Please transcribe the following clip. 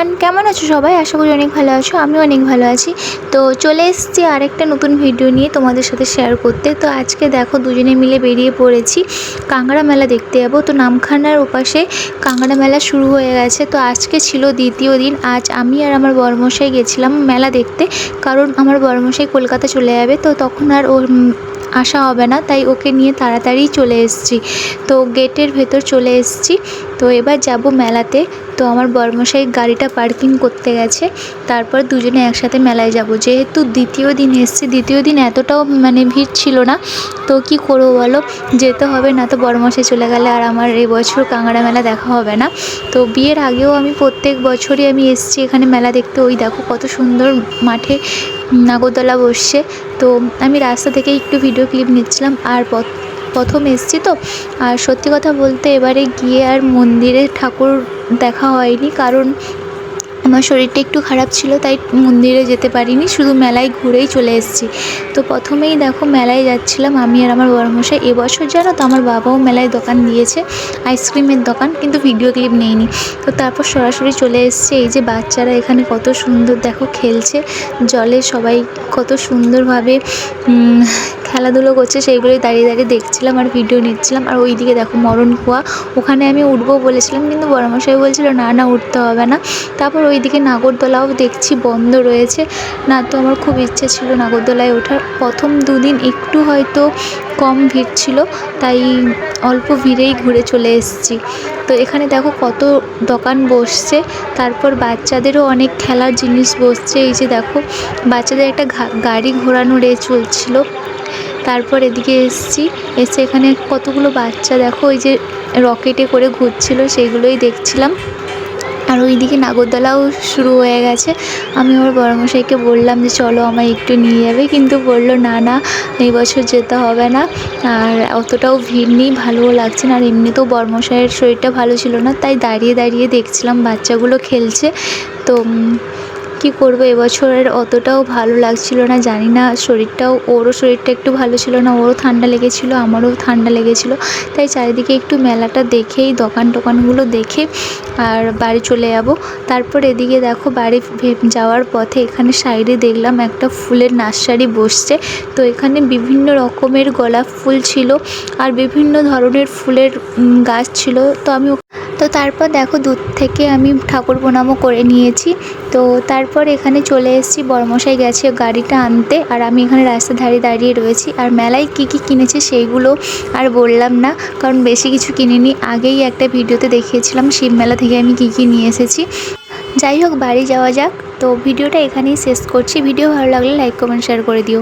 Everyone কেমন আছো সবাই? আশা করি অনেক ভালো আছো আমি অনেক ভালো আছি। তো চলে এসেছি আরেকটা নতুন ভিডিও নিয়ে তোমাদের সাথে শেয়ার করতে। তো আজকে দেখো দুজনে মিলে বেরিয়ে পড়েছি কাঁকড়া মেলা দেখতে যাব। তো নামখানার ওপাশে কাঁকড়া মেলা শুরু হয়ে গেছে। তো আজকে ছিল দ্বিতীয় দিন। আজ আমি আর আমার বরমশাই গেছিলাম মেলা দেখতে। কারণ আমার বরমশাই কলকাতা চলে যাবে। তো তখন আর উম, আসা হবে না, তাই ওকে নিয়ে তাড়াতাড়ি চলে এসেছি। তো গেটের ভেতর চলে এসেছি। তো এবার যাব মেলাতে। তো আমার বর্মশাই গাড়িটা পার্কিং করতে গেছে। তারপর দুজনে একসাথে মেলায় যাব। যেহেতু দ্বিতীয় দিন এসেছি, দ্বিতীয় দিন এতটাও মানে ভিড় ছিল না। তো কি করব বলো? যেতে হবে, না তো বড়মশাই চলে গেলে আর আমার এবছর কাঁকড়া মেলা দেখা হবে না। তো বিয়ের আগেও আমি প্রত্যেক বছরই আমি এসেছি এখানে মেলা দেখতে। ওই দেখো কত সুন্দর মাঠে নাগরদোলা বসছে। তো আমি রাস্তা থেকে একটু ভিডিও ক্লিপ নিচ্ছিলাম, আর পথ- প্রথম এসছি তো। আর সত্যি কথা বলতে এবারে গিয়ে আর মন্দিরে ঠাকুর দেখা হয়নি, কারণ আমার শরীরটা একটু খারাপ ছিল, তাই মন্দিরে যেতে পারিনি, শুধু মেলায় ঘুরেই চলে এসেছি। তো প্রথমেই দেখো মেলায় যাচ্ছিলাম, আমি আর আমার বড়মশাই এবছর জানো তো আমার বাবাও মেলায় দোকান দিয়েছে, আইসক্রিমের দোকান, কিন্তু ভিডিও ক্লিপ নেইনি। তো তারপর সরাসরি চলে এসছে, এই যে বাচ্চারা এখানে কত সুন্দর দেখো খেলছে, জলে সবাই কত সুন্দরভাবে খেলাধুলো করছে, সেইগুলোই দাঁড়িয়ে দাঁড়িয়ে দেখছিলাম আর ভিডিও নিচ্ছিলাম। আর ওইদিকে দেখো মরণ কুয়া, ওখানে আমি উঠবো বলেছিলাম, কিন্তু বড়মশাই বলছিল, না না, উঠতে হবে না। তারপর ওইদিকে নাগরদোলাও দেখছি, বন্ধ রয়েছে। না, তো আমার খুব ইচ্ছে ছিল নাগরদোলায় ওঠার। প্রথম দুদিন একটু হয়তো কম ভিড় ছিল, তাই অল্প ভিড়েই ঘুরে চলে এসেছি। তো এখানে দেখো কত দোকান বসছে, তারপর বাচ্চাদেরও অনেক খেলার জিনিস বসছে। এই যে দেখো, বাচ্চাদের একটা গাড়ি ঘোরানো রে চলছিল। তারপর এদিকে এসেছি। এসে এখানে কতগুলো বাচ্চা দেখো, ওই যে রকেটে করে ঘুরছিল, সেইগুলোই দেখছিলাম। আর ওইদিকে নাগরদোলাও শুরু হয়ে গেছে। আমি আমার বড়মশাইকে বললাম যে, চলো আমায় একটু নিয়ে যাবে। কিন্তু বলল, না না, এই বছর যেতে হবে না। আর অতটাও ভিড় নেই, ভালোও লাগছে না। আর এমনিতেও বড়মশাইয়ের শরীরটা ভালো ছিল না, তাই দাঁড়িয়ে দাঁড়িয়ে দেখছিলাম বাচ্চাগুলো খেলছে। তো কী করব? এবছরের অতটাও ভালো লাগছিল না, জানি না, শরীরটাও, ওরও শরীরটা একটু ভালো ছিল না, ওরও ঠান্ডা লেগেছিলো, আমারও ঠান্ডা লেগেছিলো। তাই চারিদিকে একটু মেলাটা দেখেই, দোকান টোকানগুলো দেখে আর বাড়ি চলে যাব। তারপর এদিকে দেখো, বাড়ি যাওয়ার পথে এখানে সাইডে দেখলাম একটা ফুলের নার্সারি বসছে। তো এখানে বিভিন্ন রকমের গোলাপ ফুল ছিল আর বিভিন্ন ধরনের ফুলের গাছ ছিল। তো আমি তো তারপর দেখো দূর থেকে আমি ঠাকুর প্রণামও করে নিয়েছি। তো তারপর এখানে চলে এসেছি বড়মশাই গেছে গাড়িটা আনতে আর আমি এখানে রাস্তার ধারে দাঁড়িয়ে রয়েছি। আর মেলায় কী কী কিনেছি সেইগুলো আর বললাম না, কারণ বেশি কিছু কিনিনি। আগেই একটা ভিডিওতে দেখিয়েছিলাম, শিব মেলা থেকে আমি কী কী নিয়ে এসেছি। যাই হোক, বাড়ি যাওয়া যাক। তো ভিডিওটা এখানেই শেষ করছি। ভিডিও ভালো লাগলে লাইক, কমেন্ট শেয়ার করে দিও।